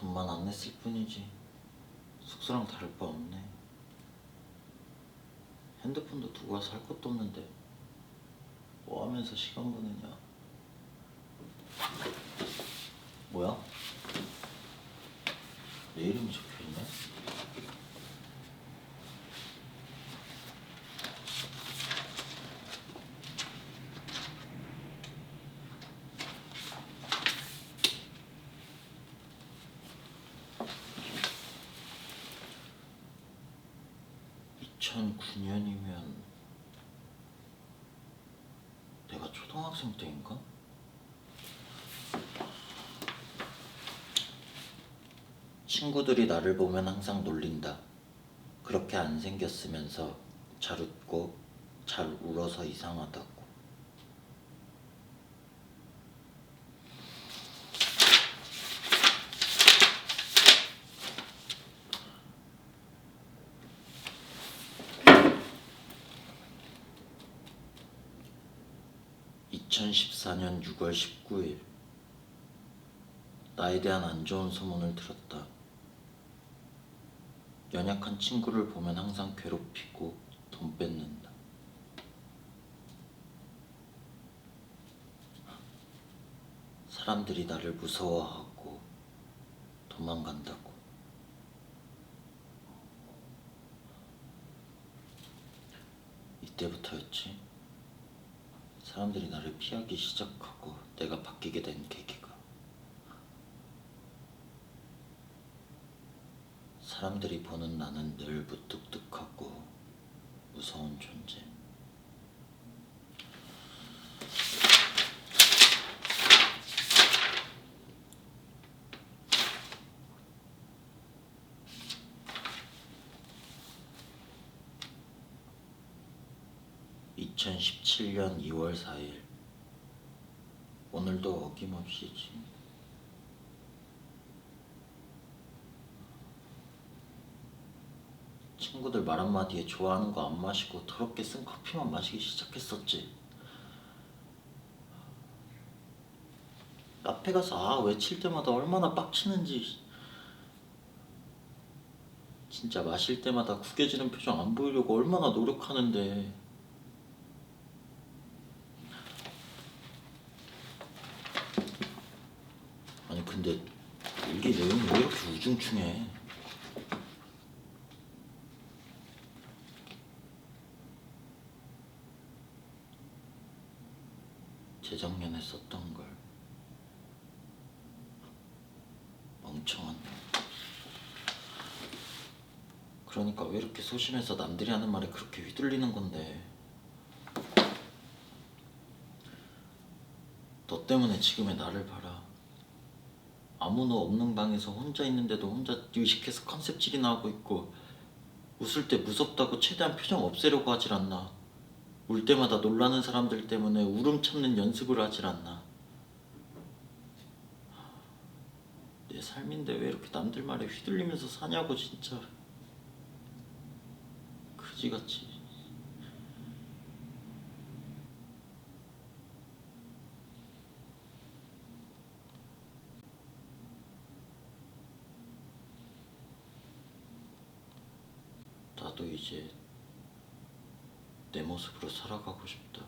돈만 안 냈을 뿐이지. 숙소랑 다를 바 없네. 핸드폰도 두고 와서 할 것도 없는데 뭐 하면서 시간 보내냐? 뭐야? 내 이름이 적혀있네? (2009년이면) 내가 초등학생 때인가? 친구들이 나를 보면 항상 놀린다. 그렇게 안 생겼으면서 잘 웃고 잘 울어서 이상하다고. (2014년 6월 19일) 나에 대한 안 좋은 소문을 들었다. 연약한 친구를 보면 항상 괴롭히고 돈 뺏는다. 사람들이 나를 무서워하고 도망간다고. 이때부터였지. 사람들이 나를 피하기 시작하고 내가 바뀌게 된 계기가. 사람들이 보는 나는 늘 무뚝뚝하고 무서운 존재. (2017년 2월 4일) 오늘도 어김없이 지. 친구들 말 한마디에 좋아하는 거 안 마시고 더럽게 쓴 커피만 마시기 시작했었지. 카페 가서 아 외칠 때마다 얼마나 빡치는지. 진짜 마실 때마다 구겨지는 표정 안 보이려고 얼마나 노력하는데 아니 근데 일기 내용이 왜 이렇게 우중충해. 재작년에 썼던 걸 멍청한 놈. 그러니까 왜 이렇게 소심해서 남들이 하는 말에 그렇게 휘둘리는 건데? 너 때문에 지금의 나를 봐라 아무도 없는 방에서 혼자 있는데도 혼자 의식해서 컨셉질이나 하고 있고 웃을 때 무섭다고 최대한 표정 없애려고 하질 않나 울 때마다 놀라는 사람들 때문에 울음 참는 연습을 하질 않나. 내 삶인데 왜 이렇게 남들 말에 휘둘리면서 사냐고 진짜. 그지같이. 나도 이제 내 모습으로 살아가고 싶다.